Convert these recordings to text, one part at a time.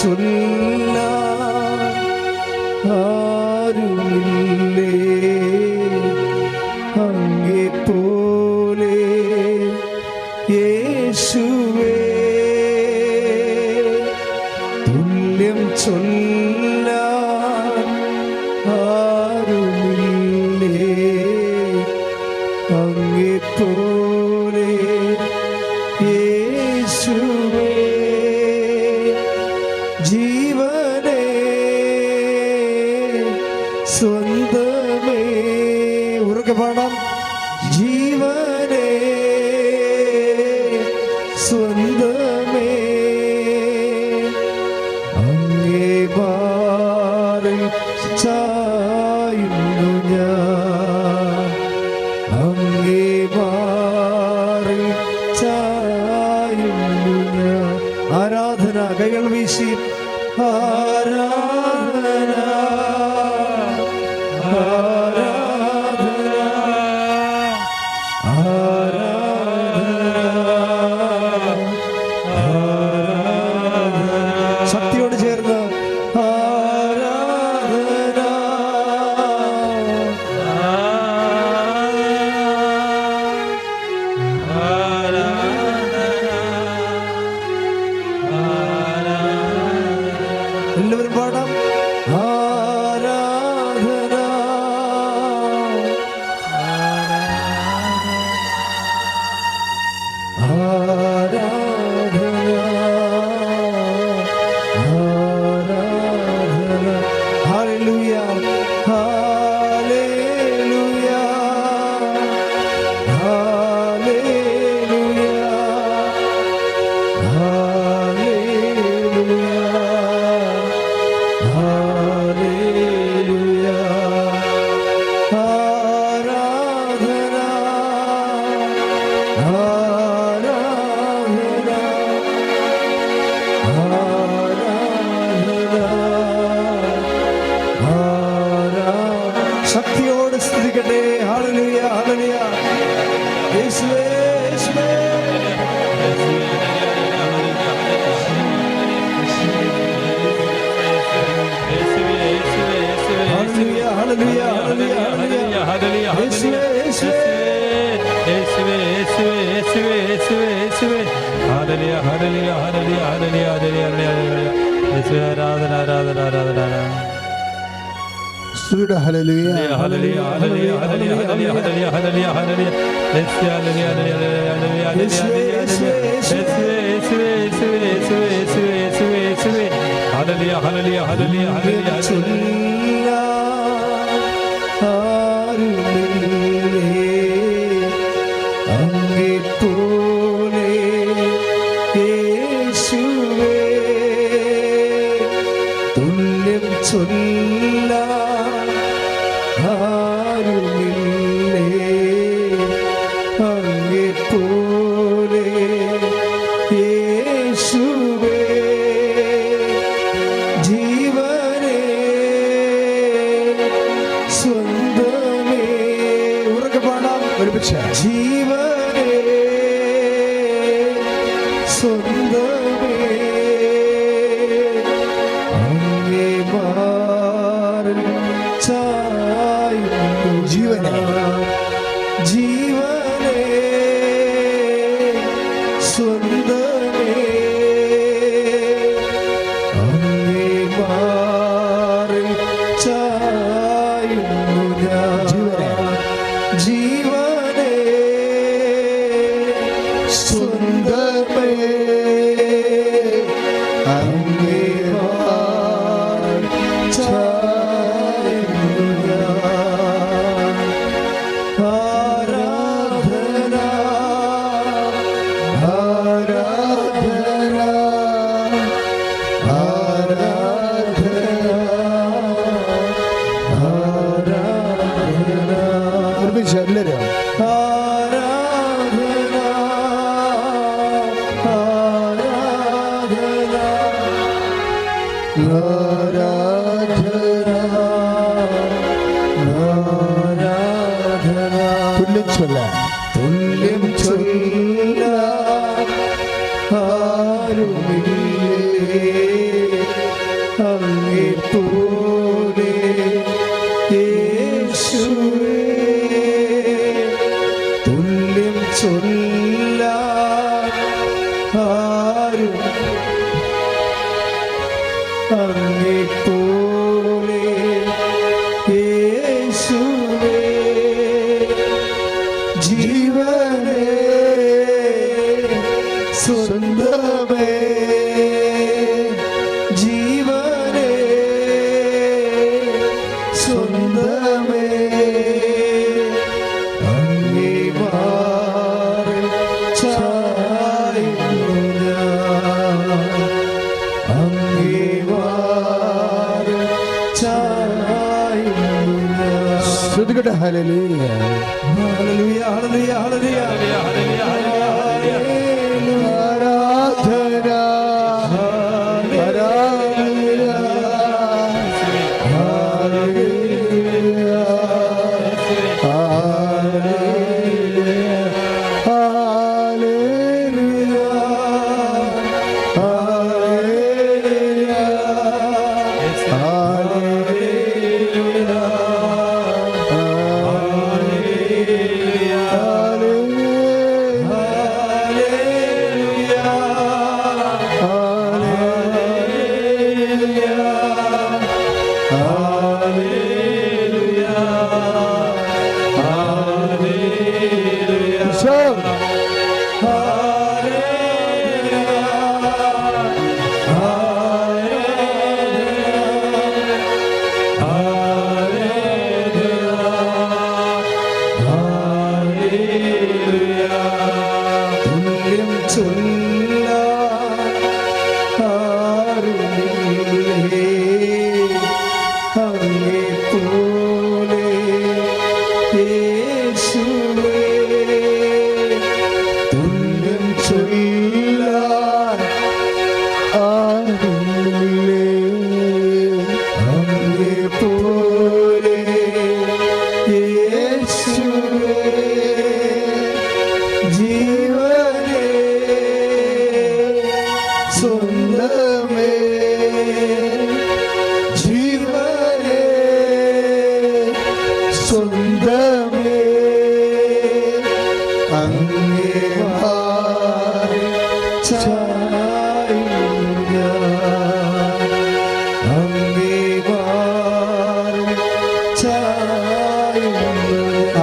ചൊല്ല ആരുമില്ല. stop. ശക്തിയോട് സ്തുതിക്കട്ടെ. ഹാളലിയ ഹാളലിയ യേശുവേ യേശുവേ. ആരാധന ആരാധന ആരാധന ആരാധന. യേശുവിടെ ഹലലുയ ചൊല്ല ആരുമില്ലേ जीवन Oh. സ്വന്തമേ ജീവനേ സ്വന്തമേ അങ്ങേ ആരുമില്ലേ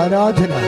ആരാധന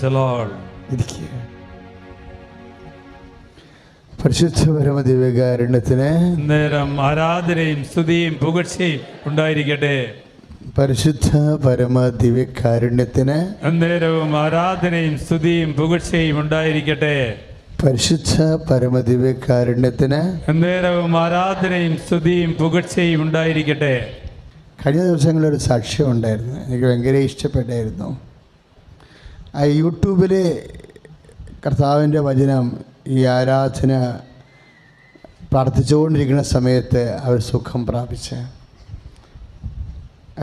the Lord. Praise the Lord. ഇരിക്കുക പരിശുദ്ധ പരമദിവ്യകാരുണ്യത്തിന് നേരം ആരാധനയും സ്തുതിയും പുകഴ്ചയും ഉണ്ടായിരിക്കട്ടെ. പരിശുദ്ധ പരമദിവ്യകാരുണ്യത്തിന് അന്നേരവും ആരാധനയും സ്തുതിയും പുകഴ്ചയും ഉണ്ടായിരിക്കട്ടെ. പരിശുദ്ധ പരമദിവ്യകാരുണ്യത്തിന് അന്നേരവും ആരാധനയും സ്തുതിയും പുകഴ്ചയും ഉണ്ടായിരിക്കട്ടെ. കഴിഞ്ഞ ദിവസങ്ങളിൽ ഒരു സാക്ഷ്യം ഉണ്ടായിരുന്നു. എനിക്ക് ഭയങ്കര ഇഷ്ടപ്പെട്ടായിരുന്നു. യൂട്യൂബിൽ കർത്താവിന്റെ വചനം ഈ ആരാധന പ്രാർത്ഥിച്ചുകൊണ്ടിരിക്കുന്ന സമയത്ത് അവർ സുഖം പ്രാപിച്ച്.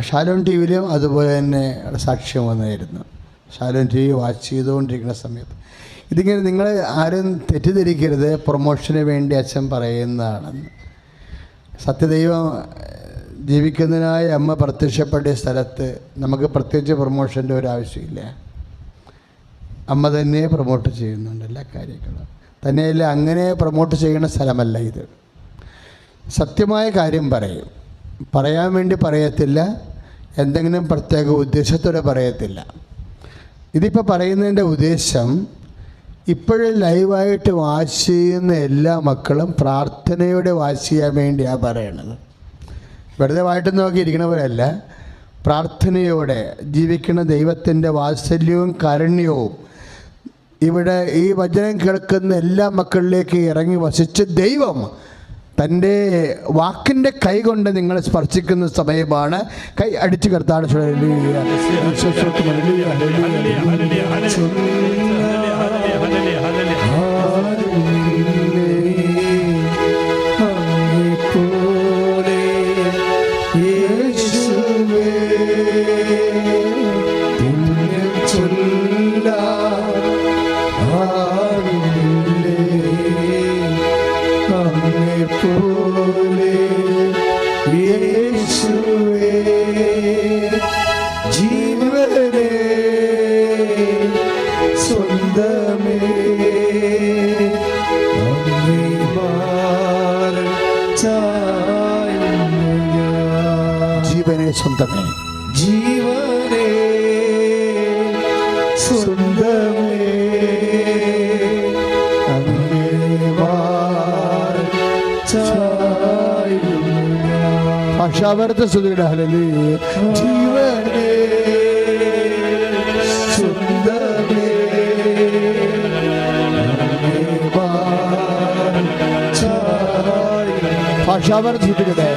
ഷാലോൺ ടി വിയിലും അതുപോലെ തന്നെ സാക്ഷ്യം വന്നായിരുന്നു ഷാലോൺ ടി വി വാച്ച് ചെയ്തുകൊണ്ടിരിക്കുന്ന സമയത്ത്. ഇതിങ്ങനെ നിങ്ങൾ ആരും തെറ്റിദ്ധരിക്കരുത് പ്രൊമോഷന് വേണ്ടി അച്ഛൻ പറയുന്നതാണെന്ന് സത്യദൈവം ജീവിക്കുന്നതിനായി അമ്മ പ്രത്യക്ഷപ്പെട്ട സ്ഥലത്ത് നമുക്ക് പ്രത്യേകിച്ച് പ്രൊമോഷന്റെ ഒരു ആവശ്യമില്ല. അമ്മ തന്നെ പ്രൊമോട്ട് ചെയ്യുന്നുണ്ട് എല്ലാ കാര്യങ്ങളും. തന്നെയല്ല അങ്ങനെ പ്രൊമോട്ട് ചെയ്യുന്ന സ്ഥലമല്ല ഇത്. സത്യമായ കാര്യം പറയും. പറയാൻ വേണ്ടി പറയത്തില്ല എന്തെങ്കിലും പ്രത്യേക ഉദ്ദേശത്തോടെ പറയത്തില്ല. ഇതിപ്പോൾ പറയുന്നതിന്റെ ഉദ്ദേശം ഇപ്പോഴും ലൈവായിട്ട് വാച്ച് ചെയ്യുന്ന എല്ലാ മക്കളും പ്രാർത്ഥനയോടെ വാച്ച് ചെയ്യാൻ വേണ്ടിയാണ് പറയണത്. വെറുതെ വായിട്ട് നോക്കിയിരിക്കണവരല്ല പ്രാർത്ഥനയോടെ ജീവിക്കുന്ന ദൈവത്തിന്റെ വാത്സല്യവും കാരുണ്യവും ഇവിടെ ഈ വചനം കേൾക്കുന്ന എല്ലാ മക്കളിലേക്ക് ഇറങ്ങി വസിച്ച ദൈവം തന്റെ വാക്കിന്റെ കൈ കൊണ്ട് നിങ്ങളെ സ്പർശിക്കുന്ന സമയമാണ്. കൈ അടിച്ചു കർത്താട് ഭാഷാവർത്ത സ്തുതിയുടെ ഹലലി ജീവനേ സുന്ദരേ ഭാഷാവർത്ത സ്തുതിയുടെ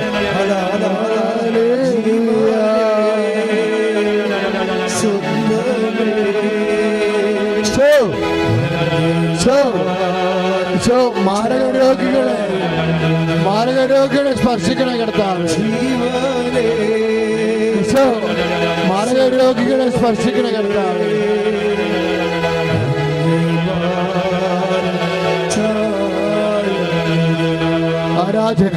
മാരക രോഗികളെ മാരക രോഗികളെ സ്പർശിക്കണ കർത്താവ്. രോഗികളെ സ്പർശിക്കണ കർത്താവ്. ആരാധന.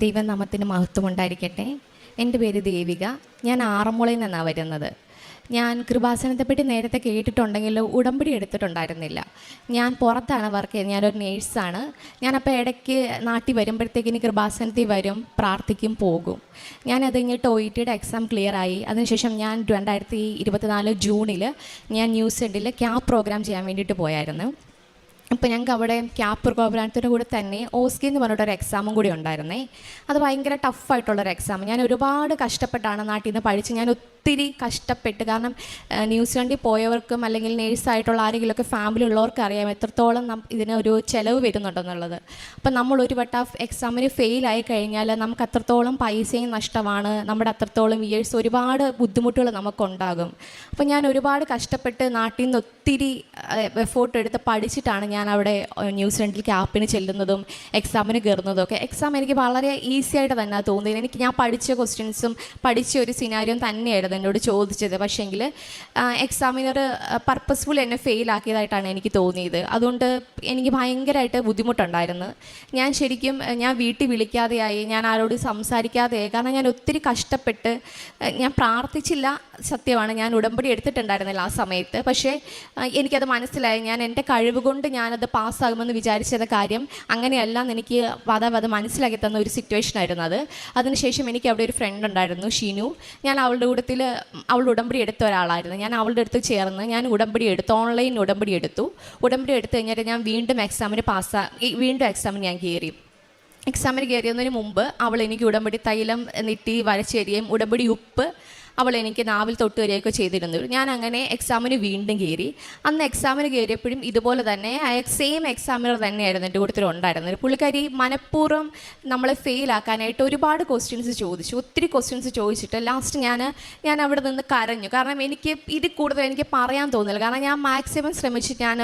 ദൈവനാമത്തിന് മഹത്വം ഉണ്ടായിരിക്കട്ടെ. എന്റെ പേര് ദേവിക. ഞാൻ ആറന്മുളയിൽ നിന്നാണ് വരുന്നത്. ഞാൻ കൃപാസനത്തെപ്പറ്റി നേരത്തെ കേട്ടിട്ടുണ്ടെങ്കിലും ഉടമ്പടി എടുത്തിട്ടുണ്ടായിരുന്നില്ല. ഞാൻ പുറത്താണ് വർക്ക് ചെയ്യുന്നത്. ഞാനൊരു നേഴ്സാണ്. ഞാനപ്പോൾ ഇടയ്ക്ക് നാട്ടിൽ വരുമ്പോഴത്തേക്കിന് കൃപാസനത്തിൽ വരും പ്രാർത്ഥിക്കും പോകും. ഞാൻ അത് കഴിഞ്ഞിട്ട് ഒ ഇ ടിയുടെ എക്സാം ക്ലിയർ ആയി. അതിനുശേഷം ഞാൻ രണ്ടായിരത്തി ഇരുപത്തിനാല് ജൂണിൽ ഞാൻ ന്യൂസ് എഡിൽ ക്യാമ്പ് പ്രോഗ്രാം ചെയ്യാൻ വേണ്ടിയിട്ട് പോയായിരുന്നു. അപ്പോൾ ഞങ്ങൾക്ക് അവിടെ ക്യാപ്പർ പ്രോഗ്രാമത്തിന്റെ കൂടെ തന്നെ ഓസ്കി എന്ന് പറഞ്ഞിട്ടൊരു എക്സാമും കൂടി ഉണ്ടായിരുന്നേ. അത് ഭയങ്കര ടഫായിട്ടുള്ളൊരു എക്സാം ഞാൻ ഒരുപാട് കഷ്ടപ്പെട്ടാണ് നാട്ടിൽ നിന്ന് പഠിച്ച്. ഞാൻ ഒത്തിരി കഷ്ടപ്പെട്ട് കാരണം ന്യൂസിലാൻഡിൽ പോയവർക്കും അല്ലെങ്കിൽ നേഴ്സായിട്ടുള്ള ആരെങ്കിലുമൊക്കെ ഫാമിലി ഉള്ളവർക്ക് അറിയാം എത്രത്തോളം നം ഇതിന് ഒരു ചിലവ് വരുന്നുണ്ടെന്നുള്ളത് അപ്പം നമ്മൾ ഒരു വട്ടം എക്സാമിന് ഫെയിലായി കഴിഞ്ഞാൽ നമുക്ക് അത്രത്തോളം പൈസയും നഷ്ടമാണ്. നമ്മുടെ അത്രത്തോളം ഇയേഴ്സ് ഒരുപാട് ബുദ്ധിമുട്ടുകൾ നമുക്കുണ്ടാകും. അപ്പം ഞാൻ ഒരുപാട് കഷ്ടപ്പെട്ട് നാട്ടിൽ നിന്ന് ഒത്തിരി എഫോർട്ട് എടുത്ത് പഠിച്ചിട്ടാണ് ഞാൻ ഞാൻ അവിടെ ന്യൂസ് ന്യൂസിലൻഡിൽ ക്യാപ്പിന് ചെല്ലുന്നതും എക്സാമിന് കയറുന്നതും ഒക്കെ. എക്സാം എനിക്ക് വളരെ ഈസി ആയിട്ട് തന്നെ തോന്നിയത്. എനിക്ക് ഞാൻ പഠിച്ച ക്വസ്റ്റ്യൻസും പഠിച്ച ഒരു സിനാരിയും തന്നെയായിരുന്നു എന്നോട് ചോദിച്ചത്. പക്ഷേങ്കിൽ എക്സാമിനർ പർപ്പസ്ഫുൾ എന്നെ ഫെയിലാക്കിയതായിട്ടാണ് എനിക്ക് തോന്നിയത്. അതുകൊണ്ട് എനിക്ക് ഭയങ്കരമായിട്ട് ബുദ്ധിമുട്ടുണ്ടായിരുന്നു. ഞാൻ ശരിക്കും ഞാൻ വീട്ടിൽ വിളിക്കാതെയായി ഞാൻ ആരോട് സംസാരിക്കാതെയായി കാരണം ഞാൻ ഒത്തിരി കഷ്ടപ്പെട്ട് ഞാൻ പ്രാർത്ഥിച്ചില്ല സത്യമാണ്. ഞാൻ ഉടമ്പടി എടുത്തിട്ടുണ്ടായിരുന്നില്ല ആ സമയത്ത്. പക്ഷേ എനിക്കത് മനസ്സിലായി. ഞാൻ എന്റെ കഴിവ് കൊണ്ട് ഞാനത് പാസ്സാകുമെന്ന് വിചാരിച്ചത് കാര്യം അങ്ങനെയല്ല എനിക്ക് വധ അത് മനസ്സിലാക്കി തന്ന ഒരു സിറ്റുവേഷൻ ആയിരുന്നു അത്. അതിനുശേഷം എനിക്ക് അവിടെ ഒരു ഫ്രണ്ട് ഉണ്ടായിരുന്നു ഷീനു. ഞാൻ അവളുടെ കൂട്ടത്തിൽ അവളുടെ ഉടമ്പടി എടുത്ത ഒരാളായിരുന്നു. ഞാൻ അവളുടെ അടുത്ത് ചേർന്ന് ഞാൻ ഉടമ്പടി എടുത്തു ഓൺലൈൻ ഉടമ്പടി എടുത്തു. ഉടമ്പടി എടുത്തു കഴിഞ്ഞിട്ട് ഞാൻ വീണ്ടും എക്സാമിന് പാസ്സാ വീണ്ടും എക്സാമിന് ഞാൻ കയറി എക്സാമിന് കയറിയതിന് മുമ്പ് അവൾ എനിക്ക് ഉടമ്പടി തൈലം നെറ്റി വരച്ചേരിയും ഉടമ്പടി ഉപ്പ് അവൾ എനിക്ക് നാവിൽ തൊട്ട് വരികയൊക്കെ ചെയ്തിരുന്നു. ഞാൻ അങ്ങനെ എക്സാമിന് വീണ്ടും കയറി. അന്ന് എക്സാമിന് കയറിയപ്പോഴും ഇതുപോലെ തന്നെ സെയിം എക്സാമിനർ തന്നെയായിരുന്നു എന്റെ കൂട്ടത്തിൽ ഉണ്ടായിരുന്നത്. പുള്ളിക്കാരി മനഃപൂർവം നമ്മളെ ഫെയിൽ ആക്കാനായിട്ട് ഒരുപാട് ക്വസ്റ്റ്യൻസ് ചോദിച്ചു. ഒത്തിരി ക്വസ്റ്റ്യൻസ് ചോദിച്ചിട്ട് ലാസ്റ്റ് ഞാൻ ഞാൻ അവിടെ നിന്ന് കരഞ്ഞു. കാരണം എനിക്ക് ഇത് കൂടുതൽ എനിക്ക് പറയാൻ തോന്നില്ല. കാരണം ഞാൻ മാക്സിമം ശ്രമിച്ച് ഞാൻ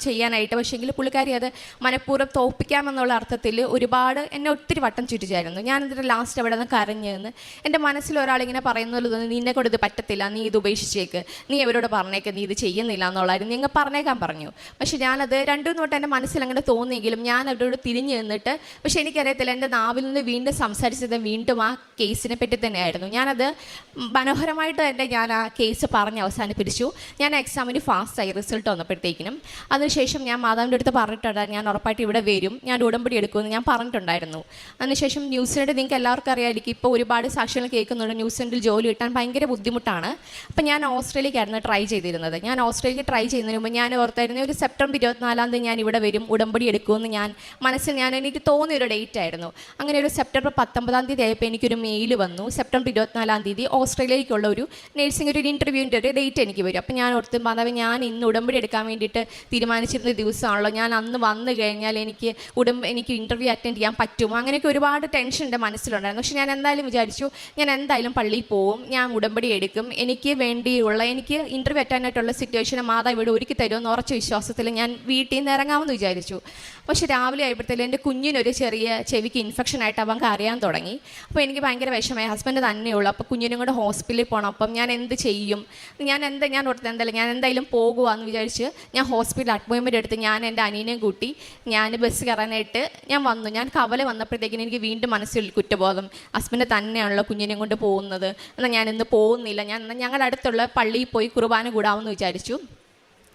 ചെയ്യാനായിട്ട്. പക്ഷേങ്കിൽ പുള്ളിക്കാരി അത് മനഃപൂർവം തോപ്പിക്കാമെന്നുള്ള അർത്ഥത്തിൽ ഒരുപാട് എന്നെ ഒത്തിരി വട്ടം ചുറ്റിച്ചായിരുന്നു. ഞാൻ എന്നിട്ട് ലാസ്റ്റ് അവിടെ നിന്ന് കരഞ്ഞെന്ന് എന്റെ മനസ്സിൽ ഒരാളിങ്ങനെ പറയുന്നത് തോന്നി നിന്നെ കൊണ്ട് ഇത് പറ്റത്തില്ല. നീ ഇത് ഉപേക്ഷിച്ചേക്ക്. നീ അവരോട് പറഞ്ഞേക്ക്. നീ ഇത് ചെയ്യുന്നില്ല എന്നുള്ളതായിരുന്നു. നിങ്ങൾ പറഞ്ഞേക്കാൻ പറഞ്ഞു. പക്ഷേ ഞാനത് രണ്ടു തൊട്ട് എന്റെ മനസ്സിൽ അങ്ങനെ തോന്നിയെങ്കിലും ഞാൻ അവരോട് തിരിഞ്ഞു നിന്നിട്ട് പക്ഷെ എനിക്കറിയത്തില്ല എന്റെ നാവിൽ നിന്ന് വീണ്ടും സംസാരിച്ചത് വീണ്ടും ആ കേസിനെ പറ്റി തന്നെയായിരുന്നു. ഞാനത് മനോഹരമായിട്ട് തന്നെ ഞാൻ ആ കേസ് പറഞ്ഞ് അവസാനിപ്പിച്ചു. ഞാൻ എക്സാമിന് ഫാസ്റ്റായി റിസൾട്ട് വന്നപ്പോഴത്തേക്കിനും അതിനുശേഷം ഞാൻ മാതാവിന്റെ അടുത്ത് പറഞ്ഞിട്ടുണ്ടായിരുന്നു ഞാൻ ഉറപ്പായിട്ട് ഇവിടെ വരും. ഞാൻ ഉടമ്പടി എടുക്കുമെന്ന് ഞാൻ പറഞ്ഞിട്ടുണ്ടായിരുന്നു. അതിനുശേഷം ന്യൂസിലൻഡ് നിങ്ങൾക്ക് എല്ലാവർക്കും അറിയാമായിരിക്കും. ഇപ്പോൾ ഒരുപാട് സാക്ഷികൾ കേൾക്കുന്നുണ്ട്. ന്യൂസിലൻഡിൽ ജോലി കിട്ടാൻ ഭയങ്കര ബുദ്ധിമുട്ടാണ്. അപ്പോൾ ഞാൻ ഓസ്ട്രേലിയക്കായിരുന്നു ട്രൈ ചെയ്തിരുന്നത്. ഞാൻ ഓസ്ട്രേലിയക്ക് ട്രൈ ചെയ്യുന്നതിന് മുമ്പ് ഞാൻ ഓർത്തായിരുന്നു ഒരു സെപ്റ്റംബർ ഇരുപത്തിനാലാം തീയതി ഞാൻ ഇവിടെ വരും. ഉടമ്പടി എടുക്കുമെന്ന് ഞാൻ മനസ്സിൽ ഞാൻ എനിക്ക് തോന്നിയ ഒരു ഡേറ്റ് ആയിരുന്നു. അങ്ങനെ ഒരു സെപ്റ്റംബർ പത്തൊമ്പതാം തീയതി ആയപ്പോൾ എനിക്കൊരു മെയിൽ വന്നു. സെപ്റ്റംബർ ഇരുപത്തിനാലാം തീയതി ഓസ്ട്രേലിയയിലേക്കുള്ള ഒരു നേഴ്സിംഗ് ഒരു ഇന്റർവ്യൂവിന്റെ ഒരു ഡേറ്റ് എനിക്ക് വരും. അപ്പം ഞാൻ ഓർത്ത് മാതാവ് ഞാൻ ഇന്ന് ഉടമ്പടി എടുക്കാൻ വേണ്ടിയിട്ട് തീരുമാനിച്ചിരുന്ന ദിവസമാണല്ലോ. ഞാൻ അന്ന് വന്നു കഴിഞ്ഞാൽ എനിക്ക് ഉടൻ എനിക്ക് ഇന്റർവ്യൂ അറ്റൻഡ് ചെയ്യാൻ പറ്റുമോ? അങ്ങനെയൊക്കെ ഒരുപാട് ടെൻഷൻ എന്റെ മനസ്സിലുണ്ടായിരുന്നു. പക്ഷെ ഞാൻ എന്തായാലും വിചാരിച്ചു ഞാൻ എന്തായാലും പള്ളിയിൽ പോവും ഞാൻ ഉടമ്പടി എടുക്കും. എനിക്ക് വേണ്ടിയുള്ള എനിക്ക് ഇന്റർവ്യൂ അറ്റൻഡ് ആയിട്ടുള്ള സിറ്റുവേഷനെ മാതാവ് ഇവിടെ ഒരുക്കി തരുമെന്ന് ഉറച്ച വിശ്വാസത്തിൽ ഞാൻ വീട്ടിൽ നിന്ന് ഇറങ്ങാമെന്ന് വിചാരിച്ചു. പക്ഷെ രാവിലെ ആയപ്പോഴത്തേലും എന്റെ കുഞ്ഞിനൊരു ചെറിയ ചെവിക്ക് ഇൻഫെക്ഷൻ ആയിട്ട് അവൻ അറിയാൻ തുടങ്ങി. അപ്പോൾ എനിക്ക് ഭയങ്കര വിഷമമായി. ഹസ്ബൻഡ് തന്നെയുള്ളൂ. അപ്പോൾ കുഞ്ഞിനും കൂടെ ഹോസ്പിറ്റലിൽ പോകണം അപ്പം ഞാൻ എന്ത് ചെയ്യും? ഞാൻ എന്താ ഞാൻ ഓർത്ത് എന്തായാലും ഞാൻ എന്തായാലും പോകുവാന്ന് വിചാരിച്ച് ഞാൻ ഹോസ്പിറ്റൽ അപ്പോയിൻമെന്റ് എടുത്ത് ഞാൻ എന്റെ അനിയനെയും കൂട്ടി ഞാൻ ബസ് കയറാനായിട്ട് ഞാൻ വന്നു. ഞാൻ കവല വന്നപ്പോഴത്തേക്കിനും എനിക്ക് വീണ്ടും മനസ്സിൽ കുറ്റബോധം. ഹസ്ബൻഡ് തന്നെയാണല്ലോ കുഞ്ഞിനെയും കൊണ്ട് പോകുന്നത്. എന്നാൽ ഞാൻ ഇന്ന് പോകുന്നില്ല. ഞാൻ ഞങ്ങളുടെ അടുത്തുള്ള പള്ളിയിൽ പോയി കുർബാന കൂടാമെന്ന് വിചാരിച്ചു.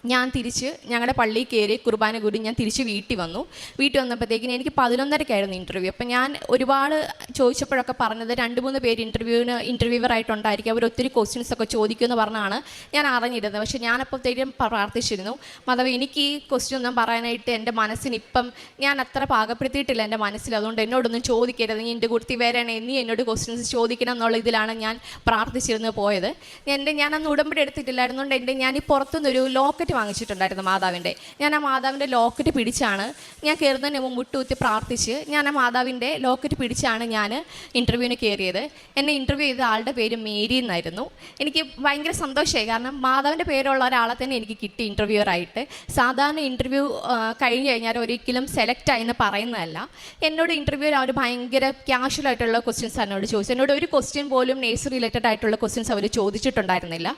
ഞാൻ തിരിച്ച് ഞങ്ങളുടെ പള്ളിയിൽ കയറി കുർബാന കൂടി ഞാൻ തിരിച്ച് വീട്ടിൽ വന്നു. വീട്ടിൽ വന്നപ്പോഴത്തേക്കിന് എനിക്ക് പതിനൊന്നരക്കായിരുന്നു ഇന്റർവ്യൂ അപ്പം ഞാൻ ഒരുപാട് ചോദിച്ചപ്പോഴൊക്കെ പറഞ്ഞത് രണ്ട് മൂന്ന് പേര് ഇന്റർവ്യൂവിന് ഇന്റർവ്യൂവറായിട്ടുണ്ടായിരിക്കും അവർ ഒത്തിരി ക്വസ്റ്റ്യൻസ് ഒക്കെ ചോദിക്കുമെന്ന് പറഞ്ഞാണ് ഞാൻ അറിഞ്ഞിരുന്നത്. പക്ഷേ ഞാനപ്പോഴത്തേക്കും പ്രാർത്ഥിച്ചിരുന്നു. മാധവ് എനിക്ക് ഈ ക്വസ്റ്റ്യൻ ഒന്നും പറയാനായിട്ട് എന്റെ മനസ്സിന് ഇപ്പം ഞാൻ അത്ര പാകപ്പെടുത്തിയിട്ടില്ല എന്റെ മനസ്സിൽ. അതുകൊണ്ട് എന്നോടൊന്നും ചോദിക്കരുത്. നീ എന്റെ കുർത്തി വരണേ. നീ എന്നോട് ക്വസ്റ്റ്യൻസ് ചോദിക്കണം എന്നുള്ള ഇതിലാണ് ഞാൻ പ്രാർത്ഥിച്ചിരുന്ന് പോയത്. എന്റെ ഞാൻ അന്ന് ഉടമ്പടി എടുത്തിട്ടില്ലായിരുന്നുകൊണ്ട് എന്റെ ഞാൻ ഈ പുറത്തുനിന്നൊരു ലോക്കറ്റ് വാങ്ങിച്ചിട്ടുണ്ടായിരുന്നു മാതാവിന്റെ. ഞാൻ ആ മാതാവിന്റെ ലോക്കറ്റ് പിടിച്ചാണ് ഞാൻ കയറുന്നതിന് മുമ്പ് മുട്ടുകുത്തി പ്രാർത്ഥിച്ച് ഞാൻ ആ മാതാവിന്റെ ലോക്കറ്റ് പിടിച്ചാണ് ഞാൻ ഇന്റർവ്യൂവിന് കയറിയത്. എന്നെ ഇന്റർവ്യൂ ചെയ്ത ആളുടെ പേര് മേരി എന്നായിരുന്നു. എനിക്ക് ഭയങ്കര സന്തോഷമായി. കാരണം മാതാവിന്റെ പേരുള്ള ഒരാളെ തന്നെ എനിക്ക് കിട്ടി ഇന്റർവ്യൂവറായിട്ട് സാധാരണ ഇന്റർവ്യൂ കഴിഞ്ഞ് കഴിഞ്ഞാൽ ഒരിക്കലും സെലക്ട് ആയി എന്ന് പറയുന്നതല്ല. എന്നോട് ഇന്റർവ്യൂവിൽ അവർ ഭയങ്കര ക്യാഷ്വൽ ആയിട്ടുള്ള ക്വസ്റ്റ്യൻസ് എന്നോട് ചോദിച്ചു. എന്നോട് ഒരു ക്വസ്റ്റ്യൻ പോലും നേഴ്സ് റിലേറ്റഡ് ആയിട്ടുള്ള ക്വസ്റ്റ്യൻസ് അവർ ചോദിച്ചിട്ടുണ്ടായിരുന്നില്ല.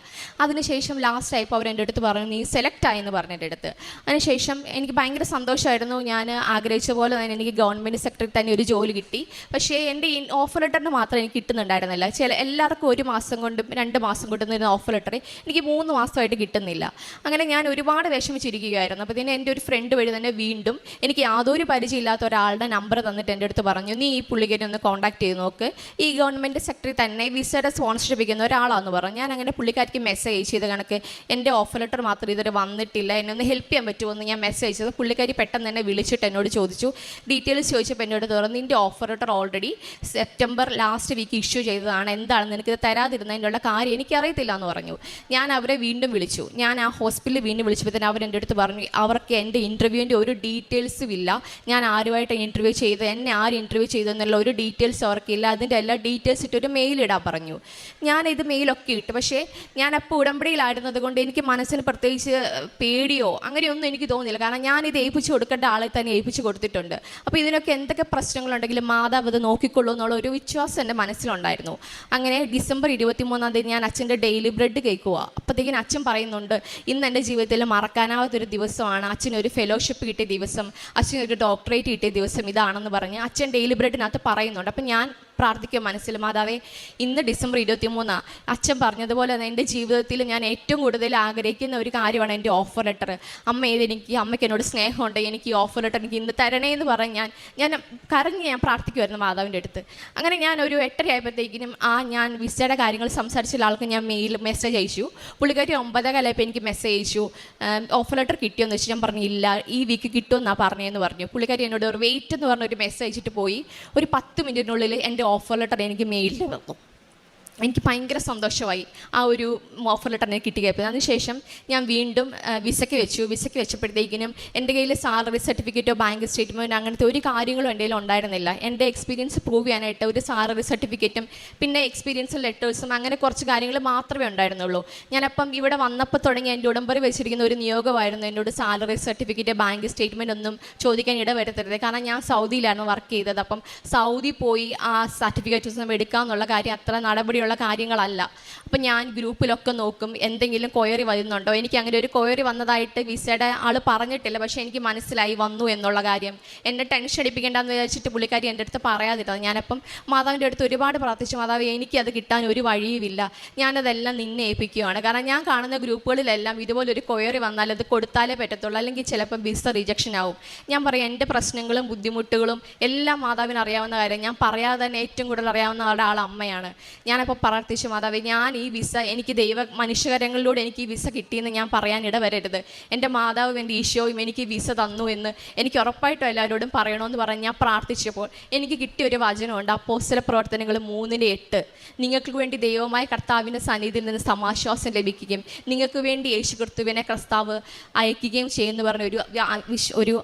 അതിനുശേഷം ലാസ്റ്റ് ആയപ്പോൾ അവർ എന്റെ അടുത്ത് പറഞ്ഞു നീ സെലക്ട് ആയെന്ന് പറഞ്ഞു എന്റെ അടുത്ത് അതിനുശേഷം എനിക്ക് ഭയങ്കര സന്തോഷമായിരുന്നു ഞാൻ ആഗ്രഹിച്ച പോലെ തന്നെ എനിക്ക് ഗവൺമെന്റ് സെക്ടറിൽ തന്നെ ഒരു ജോലി കിട്ടി. പക്ഷേ എന്റെ ഓഫർ ലെറ്ററിന് മാത്രം എനിക്ക് കിട്ടുന്നുണ്ടായിരുന്നില്ല. ചില എല്ലാവർക്കും ഒരു മാസം കൊണ്ടും രണ്ട് മാസം കൊണ്ടും ഓഫർ ലെറ്റർ എനിക്ക് മൂന്ന് മാസമായിട്ട് കിട്ടുന്നില്ല. അങ്ങനെ ഞാൻ ഒരുപാട് വിഷമിച്ചിരിക്കുകയായിരുന്നു. അപ്പോൾ ഇതിന് എന്റെ ഒരു ഫ്രണ്ട് വഴി തന്നെ വീണ്ടും എനിക്ക് യാതൊരു പരിചയമില്ലാത്ത ഒരാളുടെ നമ്പർ തന്നിട്ട് എന്റെ അടുത്ത് പറഞ്ഞു നീ ഈ പുള്ളിക്കാരി ഒന്ന് കോൺടാക്ട് ചെയ്ത് നോക്ക്. ഈ ഗവൺമെന്റ് സെക്ടറിൽ തന്നെ വിസയുടെ സ്പോൺസർഷിപ്പ് ചെയ്യുന്ന ഒരാളാണെന്ന് പറഞ്ഞു. ഞാൻ അങ്ങനെ പുള്ളിക്കാരിക്ക് മെസ്സേജ് ചെയ്ത് കണക്ക് എന്റെ ഓഫർ ലെറ്റർ മാത്രം ഇതുവരെ വന്നിട്ടില്ല. എന്നെ ഒന്ന് ഹെൽപ്പ് ചെയ്യാൻ പറ്റുമോ എന്ന് ഞാൻ മെസ്സേജ് അയച്ചത്. പുള്ളിക്കാരി പെട്ടെന്ന് തന്നെ വിളിച്ചിട്ട് എന്നോട് ചോദിച്ചു. ഡീറ്റെയിൽസ് ചോദിച്ചപ്പോൾ എന്നോട് തുറന്ന് നിന്റെ offer letter already September last week issue ചെയ്തതാണ്. എന്താണെന്ന് എനിക്കിത് തരാതിരുന്നതിനുള്ള കാര്യം എനിക്കറിയത്തില്ല എന്ന് പറഞ്ഞു. ഞാൻ അവരെ വീണ്ടും വിളിച്ചു. ഞാൻ ആ ഹോസ്പിറ്റലിൽ വീണ്ടും വിളിച്ചപ്പോൾ തന്നെ അവരെന്റെ അടുത്ത് പറഞ്ഞു അവർക്ക് എന്റെ ഇന്റർവ്യൂവിന്റെ ഒരു ഡീറ്റെയിൽസും ഇല്ല. ഞാൻ ആരുമായിട്ട് ഇന്റർവ്യൂ ചെയ്ത് എന്നെ ആര് ഇന്റർവ്യൂ ചെയ്തെന്നുള്ള ഒരു ഡീറ്റെയിൽസ് അവർക്കില്ല. അതിന്റെ എല്ലാ ഡീറ്റെയിൽസ് ഇട്ടൊരു മെയിൽ ഇടാൻ പറഞ്ഞു. ഞാനിത് മെയിലൊക്കെ ഇട്ടു. പക്ഷേ ഞാൻ അപ്പോൾ എനിക്ക് മനസ്സിന് പ്രത്യേകിച്ച് പേടിയോ? അങ്ങനെയൊന്നും എനിക്ക് തോന്നുന്നില്ല കാരണം ഞാൻ ഇത് ഏൽപ്പിച്ചു കൊടുക്കേണ്ട ആളെ തന്നെ ഏൽപ്പിച്ചു കൊടുത്തിട്ടുണ്ട്. അപ്പോൾ ഇതിനൊക്കെ എന്തൊക്കെ പ്രശ്നങ്ങളുണ്ടെങ്കിലും മാതാവ് അത് നോക്കിക്കൊള്ളൂ എന്നുള്ള ഒരു വിശ്വാസം എന്റെ മനസ്സിലുണ്ടായിരുന്നു. അങ്ങനെ ഡിസംബർ ഇരുപത്തി മൂന്നാം തീയതി ഞാൻ അച്ഛന്റെ ഡെയിലി ബ്രെഡ് കേൾക്കുക. അപ്പോഴത്തേക്കിന് അച്ഛൻ പറയുന്നുണ്ട് ഇന്ന് എന്റെ ജീവിതത്തിൽ മറക്കാനാവാത്തൊരു ദിവസമാണ്. അച്ഛനൊരു ഫെലോഷിപ്പ് കിട്ടിയ ദിവസം അച്ഛനൊരു ഡോക്ടറേറ്റ് കിട്ടിയ ദിവസം ഇതാണെന്ന് പറഞ്ഞ് അച്ഛൻ ഡെയിലി ബ്രെഡിനകത്ത് പറയുന്നുണ്ട്. അപ്പം ഞാൻ പ്രാർത്ഥിക്കും മനസ്സിൽ മാതാവേ ഇന്ന് ഡിസംബർ ഇരുപത്തി മൂന്നാണ് അച്ഛൻ പറഞ്ഞതുപോലെ തന്നെ എന്റെ ജീവിതത്തിൽ ഞാൻ ഏറ്റവും കൂടുതൽ ആഗ്രഹിക്കുന്ന ഒരു കാര്യമാണ് എന്റെ ഓഫർ ലെറ്റർ അമ്മ എനിക്ക് അമ്മയ്ക്ക് എന്നോട് സ്നേഹമുണ്ട്. എനിക്ക് ഈ ഓഫർ ലെറ്റർ എനിക്ക് ഇന്ന് തരണേ എന്ന് പറഞ്ഞ് ഞാൻ ഞാൻ കരഞ്ഞ് ഞാൻ പ്രാർത്ഥിക്കുമായിരുന്നു മാതാവിന്റെ അടുത്ത്. അങ്ങനെ ഞാൻ ഒരു എട്ടര ആയപ്പോഴത്തേക്കിനും ആ ഞാൻ വിസയുടെ കാര്യങ്ങൾ സംസാരിച്ച ആൾക്ക് ഞാൻ മെയിൽ മെസ്സേജ് അയച്ചു. പുള്ളിക്കാരി ഒമ്പതേ കാലയപ്പോൾ എനിക്ക് മെസ്സേജ് അയച്ചു. ഓഫർ ലെറ്റർ കിട്ടിയോ എന്ന് വെച്ച് ഞാൻ പറഞ്ഞു ഇല്ല ഈ വീക്ക് കിട്ടുമെന്നാണ് പറഞ്ഞതെന്ന് പറഞ്ഞു. പുള്ളിക്കാരി എന്നോട് ഒരു വെയിറ്റ് എന്ന് പറഞ്ഞ ഒരു മെസ്സേജ് അയച്ചിട്ട് പോയി. ഒരു പത്ത് മിനിറ്റിനുള്ളിൽ എന്റെ ഓഫർ ലെറ്റർ എനിക്ക് മെയിലിൽ വന്നു. എനിക്ക് ഭയങ്കര സന്തോഷമായി ആ ഒരു ഓഫർ ലെറ്റർ എനിക്ക് കിട്ടിയപ്പോൾ അതിനുശേഷം ഞാൻ വീണ്ടും വിസയ്ക്ക് വെച്ചു. വിസയ്ക്ക് വെച്ചപ്പോഴത്തേക്കിനും എന്റെ കയ്യിൽ സാലറി സർട്ടിഫിക്കറ്റോ ബാങ്ക് സ്റ്റേറ്റ്മെന്റോ അങ്ങനത്തെ ഒരു കാര്യങ്ങളും എന്റെ കയ്യിൽ ഉണ്ടായിരുന്നില്ല. എന്റെ എക്സ്പീരിയൻസ് പ്രൂവ് ചെയ്യാനായിട്ട് ഒരു സാലറി സർട്ടിഫിക്കറ്റും പിന്നെ എക്സ്പീരിയൻസ് ലെറ്റേഴ്സും അങ്ങനെ കുറച്ച് കാര്യങ്ങൾ മാത്രമേ ഉണ്ടായിരുന്നുള്ളൂ. ഞാനപ്പം ഇവിടെ വന്നപ്പോൾ തുടങ്ങി എന്റെ ഉടമ്പടി വെച്ചിരിക്കുന്ന ഒരു നിയോഗമായിരുന്നു എന്നോട് സാലറി സർട്ടിഫിക്കറ്റ് ബാങ്ക് സ്റ്റേറ്റ്മെന്റ് ഒന്നും ചോദിക്കാൻ ഇടവരുത്തരുത്. കാരണം ഞാൻ സൗദിയിലായിരുന്നു വർക്ക് ചെയ്തത്. അപ്പം സൗദി പോയി ആ സർട്ടിഫിക്കറ്റ്സ് ഒന്നും എടുക്കാമെന്നുള്ള കാര്യം അത്ര നടപടിയുള്ള കാര്യങ്ങളല്ല. അപ്പം ഞാൻ ഗ്രൂപ്പിലൊക്കെ നോക്കും എന്തെങ്കിലും കൊയറി വരുന്നുണ്ടോ? എനിക്ക് അങ്ങനെ ഒരു കൊയറി വന്നതായിട്ട് വിസയുടെ ആൾ പറഞ്ഞിട്ടില്ല പക്ഷേ എനിക്ക് മനസ്സിലായി വന്നു എന്നുള്ള കാര്യം. എന്നെ ടെൻഷൻ അടിപ്പിക്കേണ്ടെന്ന് വിചാരിച്ചിട്ട് പുള്ളിക്കാരി എന്റെ അടുത്ത് പറയാതിരുന്നത്. ഞാനപ്പം മാതാവിന്റെ അടുത്ത് ഒരുപാട് പ്രാർത്ഥിച്ചു മാതാവ് എനിക്കത് കിട്ടാൻ ഒരു വഴിയുമില്ല. ഞാനതെല്ലാം നിന്നെ ഏൽപ്പിക്കുകയാണ്. കാരണം ഞാൻ കാണുന്ന ഗ്രൂപ്പുകളിലെല്ലാം ഇതുപോലൊരു കൊയറി വന്നാൽ അത് കൊടുത്താലേ പറ്റത്തുള്ളൂ. അല്ലെങ്കിൽ ചിലപ്പം വിസ റിജക്ഷൻ ആവും. ഞാൻ പറയാം എന്റെ പ്രശ്നങ്ങളും ബുദ്ധിമുട്ടുകളും എല്ലാം മാതാവിന് അറിയാവുന്ന കാര്യം. ഞാൻ പറയാതെ തന്നെ ഏറ്റവും കൂടുതൽ അറിയാവുന്ന ആളുടെ ആൾ അമ്മയാണ്. ഞാനപ്പോൾ പ്രാർത്ഥിച്ചു മാതാവ് ഞാൻ ഈ വിസ എനിക്ക് ദൈവ മനുഷ്യകരങ്ങളിലൂടെ എനിക്ക് ഈ വിസ കിട്ടിയെന്ന് ഞാൻ പറയാൻ ഇടവരരുത്. എന്റെ മാതാവും എന്റെ ഈശോയും എനിക്ക് വിസ തന്നു എന്ന് എനിക്ക് ഉറപ്പായിട്ടും എല്ലാവരോടും പറയണമെന്ന് പറഞ്ഞ് ഞാൻ പ്രാർത്ഥിച്ചപ്പോൾ എനിക്ക് കിട്ടിയ ഒരു വചനമുണ്ട്. അപ്പോസ്റ്റല പ്രവർത്തനങ്ങൾ മൂന്നിലെ എട്ട്. നിങ്ങൾക്ക് വേണ്ടി ദൈവമായ കർത്താവിന്റെ സന്നിധിയിൽ നിന്ന് സമാശ്വാസം ലഭിക്കുകയും നിങ്ങൾക്ക് വേണ്ടി യേശു ക്രിസ്തുവിനെ കർത്താവ് അയക്കുകയും ചെയ്യുമെന്ന് പറഞ്ഞ ഒരു ഒരു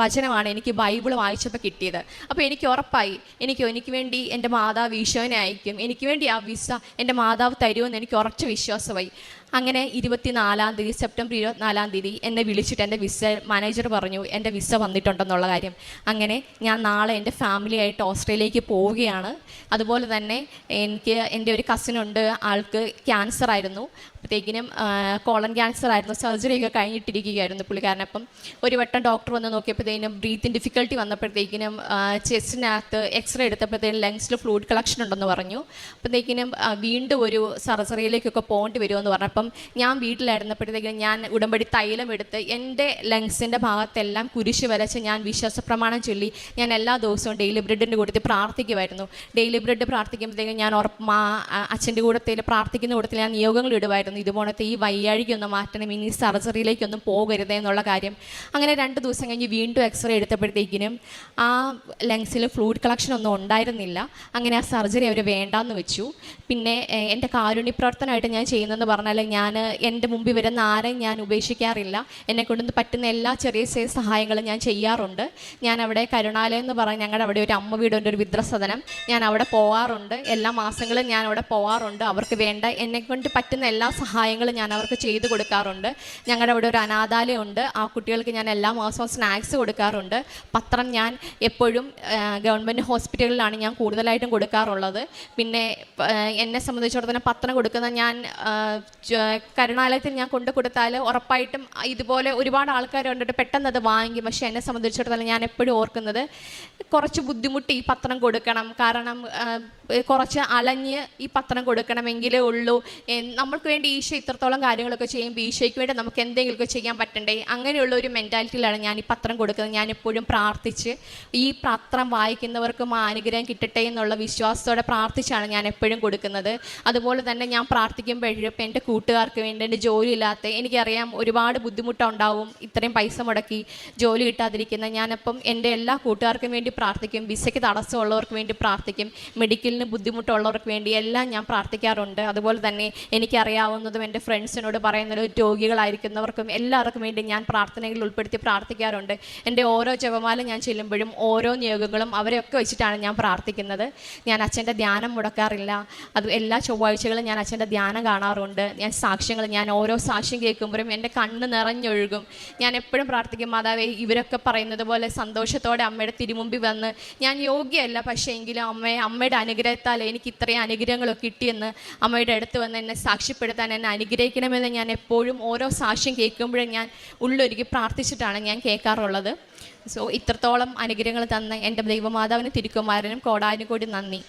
വചനമാണ് എനിക്ക് ബൈബിൾ വായിച്ചപ്പോൾ കിട്ടിയത്. അപ്പോൾ എനിക്ക് ഉറപ്പായി എനിക്ക് എനിക്ക് വേണ്ടി എന്റെ മാതാവ് ഈശോനെ അയക്കും. എനിക്ക് വേണ്ടി ആ വിസ എന്റെ മാതാവ് തരുമെന്ന് എനിക്ക് ഉറച്ച വിശ്വാസമായി. അങ്ങനെ ഇരുപത്തിനാലാം തീയതി സെപ്റ്റംബർ ഇരുപത്തിനാലാം തീയതി എന്നെ വിളിച്ചിട്ട് എന്റെ വിസ മാനേജർ പറഞ്ഞു എന്റെ വിസ വന്നിട്ടുണ്ടെന്നുള്ള കാര്യം. അങ്ങനെ ഞാൻ നാളെ എന്റെ ഫാമിലിയായിട്ട് ഓസ്ട്രേലിയയ്ക്ക് പോവുകയാണ്. അതുപോലെ തന്നെ എനിക്ക് എന്റെ ഒരു കസിനുണ്ട് ആൾക്ക് ക്യാൻസർ ആയിരുന്നു. അപ്പോഴത്തേക്കിനും കോളൻ ക്യാൻസർ ആയിരുന്നു. സർജറി ഒക്കെ കഴിഞ്ഞിട്ടിരിക്കുകയായിരുന്നു പുള്ളിക്കാരൻ. അപ്പം ഒരു വട്ടം ഡോക്ടർ വന്ന് നോക്കിയപ്പോഴത്തേനും ബ്രീത്തിങ് ഡിഫിക്കൽട്ടി വന്നപ്പോഴത്തേക്കിനും ചെസ്റ്റിനകത്ത് എക്സ്റേ എടുത്തപ്പോഴത്തേനും ലങ്സിൽ ഫ്ലൂയിഡ് കളക്ഷൻ ഉണ്ടെന്ന് പറഞ്ഞു. അപ്പോഴത്തേക്കിനും വീണ്ടും ഒരു സർജറിയിലേക്കൊക്കെ പോകേണ്ടി വരുമെന്ന് പറഞ്ഞപ്പം ഞാൻ വീട്ടിലായിരുന്നപ്പോഴത്തേക്കും ഞാൻ ഉടമ്പടി തൈലം എടുത്ത് എന്റെ ലങ്സിന്റെ ഭാഗത്തെല്ലാം കുരിശ് വരച്ച് ഞാൻ വിശ്വാസ പ്രമാണം ചൊല്ലി ഞാൻ എല്ലാ ദിവസവും ഡെയിലി ബ്രെഡിന്റെ കൂട്ടത്തിൽ പ്രാർത്ഥിക്കുമായിരുന്നു. ഡെയിലി ബ്രെഡ് പ്രാർത്ഥിക്കുമ്പോഴത്തേക്കും ഞാൻ ഉറപ്പ് മാ അച്ഛന്റെ കൂടത്തിൽ പ്രാർത്ഥിക്കുന്ന കൂടത്തിൽ ഞാൻ നിയോഗങ്ങൾ ഇടുമായിരുന്നു. ഇതുപോലത്തെ ഈ വയ്യാഴിക്കൊന്നും മാറ്റണം ഇനി സർജറിയിലേക്കൊന്നും പോകരുത് എന്നുള്ള കാര്യം. അങ്ങനെ രണ്ട് ദിവസം കഴിഞ്ഞ് വീണ്ടും എക്സ്റേ എടുത്തപ്പോഴത്തേക്കിനും ആ ലങ്സിൽ ഫ്ലൂയിഡ് കളക്ഷൻ ഒന്നും ഉണ്ടായിരുന്നില്ല. അങ്ങനെ ആ സർജറി അവർ വേണ്ടാന്ന് വെച്ചു. പിന്നെ എന്റെ കാരുണ്യ പ്രവർത്തനമായിട്ട് ഞാൻ ചെയ്യുന്നതെന്ന് പറഞ്ഞാൽ ഞാൻ എന്റെ മുമ്പിൽ വരുന്ന ആരെയും ഞാൻ ഉപേക്ഷിക്കാറില്ല. എന്നെ കൊണ്ടുവന്ന് പറ്റുന്ന എല്ലാ ചെറിയ ചെറിയ സഹായങ്ങളും ഞാൻ ചെയ്യാറുണ്ട്. ഞാൻ അവിടെ കരുണാലയം എന്ന് പറഞ്ഞ് ഞങ്ങളുടെ അവിടെ ഒരു അമ്മ വീടുണ്ട് ഒരു വിദ്രസദനം ഞാൻ അവിടെ പോവാറുണ്ട്. എല്ലാ മാസങ്ങളും ഞാൻ അവിടെ പോവാറുണ്ട്. അവർക്ക് വേണ്ട എന്നെ കൊണ്ട് പറ്റുന്ന എല്ലാ സഹായങ്ങളും ഞാൻ അവർക്ക് ചെയ്തു കൊടുക്കാറുണ്ട്. ഞങ്ങളുടെ അവിടെ ഒരു അനാഥാലയമുണ്ട് ആ കുട്ടികൾക്ക് ഞാൻ എല്ലാ മാസവും സ്നാക്സ് കൊടുക്കാറുണ്ട്. പത്രം ഞാൻ എപ്പോഴും ഗവൺമെന്റ് ഹോസ്പിറ്റലിലാണ് ഞാൻ കൂടുതലായിട്ടും കൊടുക്കാറുള്ളത്. പിന്നെ എന്നെ സംബന്ധിച്ചിടത്തോളം പത്രം കൊടുക്കുന്ന ഞാൻ കരുണാലയത്തിൽ ഞാൻ കൊണ്ടു കൊടുത്താൽ ഉറപ്പായിട്ടും ഇതുപോലെ ഒരുപാട് ആൾക്കാർ പെട്ടെന്ന് അത് വാങ്ങിക്കും പക്ഷേ എന്നെ സംബന്ധിച്ചിടത്തോളം ഞാൻ എപ്പോഴും ഓർക്കുന്നത് കുറച്ച് ബുദ്ധിമുട്ട് ഈ പത്രം കൊടുക്കണം. കാരണം കുറച്ച് അലഞ്ഞ് ഈ പത്രം കൊടുക്കണമെങ്കിലേ ഉള്ളൂ. നമ്മൾക്ക് വേണ്ടി ഈശോ ഇത്രത്തോളം കാര്യങ്ങളൊക്കെ ചെയ്യുമ്പോൾ ഈശോയ്ക്ക് വേണ്ടി നമുക്ക് എന്തെങ്കിലുമൊക്കെ ചെയ്യാൻ പറ്റണ്ടേ? അങ്ങനെയുള്ള ഒരു മെന്റാലിറ്റിയിലാണ് ഞാൻ ഈ പത്രം കൊടുക്കുന്നത്. ഞാൻ എപ്പോഴും പ്രാർത്ഥിച്ച് ഈ പത്രം വായിക്കുന്നവർക്കും ആ അനുഗ്രഹം കിട്ടട്ടെ എന്നുള്ള വിശ്വാസത്തോടെ പ്രാർത്ഥിച്ചാണ് ഞാൻ എപ്പോഴും കൊടുക്കുന്നത്. അതുപോലെ തന്നെ ഞാൻ പ്രാർത്ഥിക്കുമ്പോഴും എന്റെ കൂട്ടുകാർക്ക് വേണ്ടി എന്റെ ജോലി ഇല്ലാത്ത എനിക്കറിയാം ഒരുപാട് ബുദ്ധിമുട്ടുണ്ടാവും ഇത്രയും പൈസ മുടക്കി ജോലി കിട്ടാതിരിക്കുന്ന. ഞാനപ്പം എന്റെ എല്ലാ കൂട്ടുകാർക്കും വേണ്ടി പ്രാർത്ഥിക്കും വിസയ്ക്ക് തടസ്സമുള്ളവർക്ക് വേണ്ടി പ്രാർത്ഥിക്കും മെഡിക്കലിന് ബുദ്ധിമുട്ടുള്ളവർക്ക് വേണ്ടി എല്ലാം ഞാൻ പ്രാർത്ഥിക്കാറുണ്ട്. അതുപോലെ തന്നെ എനിക്കറിയാവുന്നതും എന്റെ ഫ്രണ്ട്സിനോട് പറയുന്നതും രോഗികളായിരിക്കുന്നവർക്കും എല്ലാവർക്കും വേണ്ടി ഞാൻ പ്രാർത്ഥനകളിൽ ഉൾപ്പെടുത്തി പ്രാർത്ഥിക്കാറുണ്ട്. എന്റെ ഓരോ ജപമാല ഞാൻ ചെല്ലുമ്പോഴും ഓരോ നിയോഗങ്ങളും അവരെയൊക്കെ വെച്ചിട്ടാണ് ഞാൻ പ്രാർത്ഥിക്കുന്നത്. ഞാൻ അച്ഛന്റെ ധ്യാനം മുടക്കാറില്ല. അത് എല്ലാ ചൊവ്വാഴ്ചകളും ഞാൻ അച്ഛന്റെ ധ്യാനം കാണാറുണ്ട്. ഞാൻ സാക്ഷ്യങ്ങൾ ഞാൻ ഓരോ സാക്ഷ്യം കേൾക്കുമ്പോഴും എന്റെ കണ്ണ് നിറഞ്ഞൊഴുകും. ഞാൻ എപ്പോഴും പ്രാർത്ഥിക്കും മാതാവേ ഇവരൊക്കെ പറയുന്നത് പോലെ സന്തോഷത്തോടെ അമ്മയുടെ തിരുമുമ്പിൽ വന്ന് ഞാൻ യോഗ്യമല്ല പക്ഷേ എങ്കിലും അമ്മയെ അമ്മയുടെ അനുഗ്രഹത്താൽ എനിക്ക് ഇത്രയും അനുഗ്രഹങ്ങളൊക്കെ കിട്ടിയെന്ന് അമ്മയുടെ അടുത്ത് വന്ന് എന്നെ സാക്ഷ്യപ്പെടുത്താൻ എന്നെ അനുഗ്രഹിക്കണമെന്ന് ഞാൻ എപ്പോഴും ഓരോ സാക്ഷ്യം കേൾക്കുമ്പോഴും ഞാൻ ഉള്ളൊരുക്കി പ്രാർത്ഥിച്ചിട്ടാണ് ഞാൻ കേൾക്കാറുള്ളത്. സോ ഇത്രത്തോളം അനുഗ്രഹങ്ങൾ തന്ന എന്റെ ദൈവമാതാവിന് തിരുക്കുമാരനും കോടാനും കൂടി നന്ദി.